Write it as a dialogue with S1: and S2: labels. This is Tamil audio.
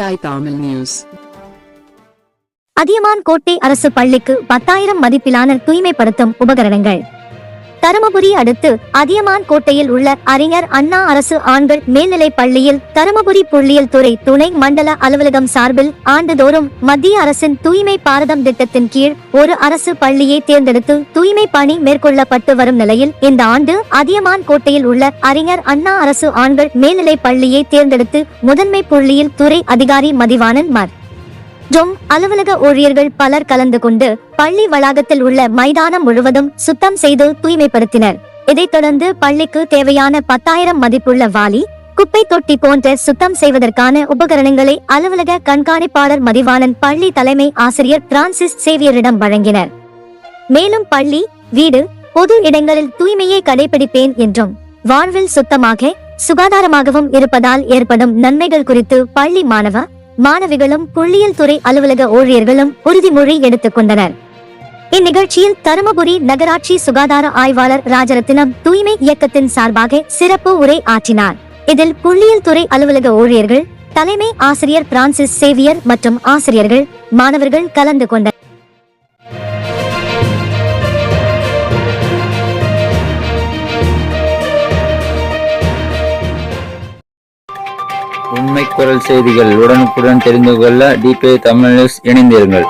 S1: DPI தமிழ் நியூஸ்
S2: அதியமான் கோட்டை அரசு பள்ளிக்கு பத்தாயிரம் மதிப்பிலான தூய்மைப்படுத்தும் உபகரணங்கள். தருமபுரி அடுத்து அதியமான் கோட்டையில் உள்ள அறிஞர் அண்ணா அரசு ஆண்கள் மேல்நிலை பள்ளியில் தருமபுரி புள்ளியியல் துறை துணை மண்டல அலுவலகம் சார்பில் ஆண்டுதோறும் மத்திய அரசின் தூய்மை பாரதம் திட்டத்தின் கீழ் ஒரு அரசு பள்ளியை தேர்ந்தெடுத்து தூய்மை பணி மேற்கொள்ளப்பட்டு வரும் நிலையில் இந்த ஆண்டு அதியமான் கோட்டையில் உள்ள அறிஞர் அண்ணா அரசு ஆண்கள் மேல்நிலை பள்ளியை தேர்ந்தெடுத்து முதன்மை புள்ளியில் துறை அதிகாரி மதிவாணன் மர். மற்றும் அலுவலக ஊழியர்கள் பலர் கலந்து கொண்டு பள்ளி வளாகத்தில் உள்ள மைதானம் முழுவதும் சுத்தம் செய்து தூய்மைப்படுத்தினர். இதைத் தொடர்ந்து பள்ளிக்கு தேவையான பத்தாயிரம் மதிப்புள்ள வாலி குப்பை தொட்டி போன்ற சுத்தம் செய்வதற்கான உபகரணங்களை அலுவலக கண்காணிப்பாளர் மதிவாணன் பள்ளி தலைமை ஆசிரியர் பிரான்சிஸ் சேவியரிடம் வழங்கினர். மேலும் பள்ளி வீடு பொது இடங்களில் தூய்மையை கடைபிடிப்பேன் என்றும் வாழ்வில் சுத்தமாக சுகாதாரமாகவும் இருப்பதால் ஏற்படும் நன்மைகள் குறித்து பள்ளி மாணவ மாணவிகளும் புள்ளியியல் துறை அலுவலக ஊழியர்களும் உறுதிமொழி எடுத்துக் கொண்டனர் இந்நிகழ்ச்சியில் தருமபுரி நகராட்சி சுகாதார ஆய்வாளர் ராஜரத்தினம் தூய்மை இயக்கத்தின் சார்பாக சிறப்பு உரை ஆற்றினார். இதில் புள்ளியியல் துறை அலுவலக ஊழியர்கள் தலைமை ஆசிரியர் பிரான்சிஸ் சேவியர் மற்றும் ஆசிரியர்கள் மாணவர்கள் கலந்து கொண்டனர்.
S3: உண்மை குரல் செய்திகள் உடனுக்குடன் தெரிந்து கொள்ள டிபிஐ தமிழ் நியூஸ் இணைந்திருங்கள்.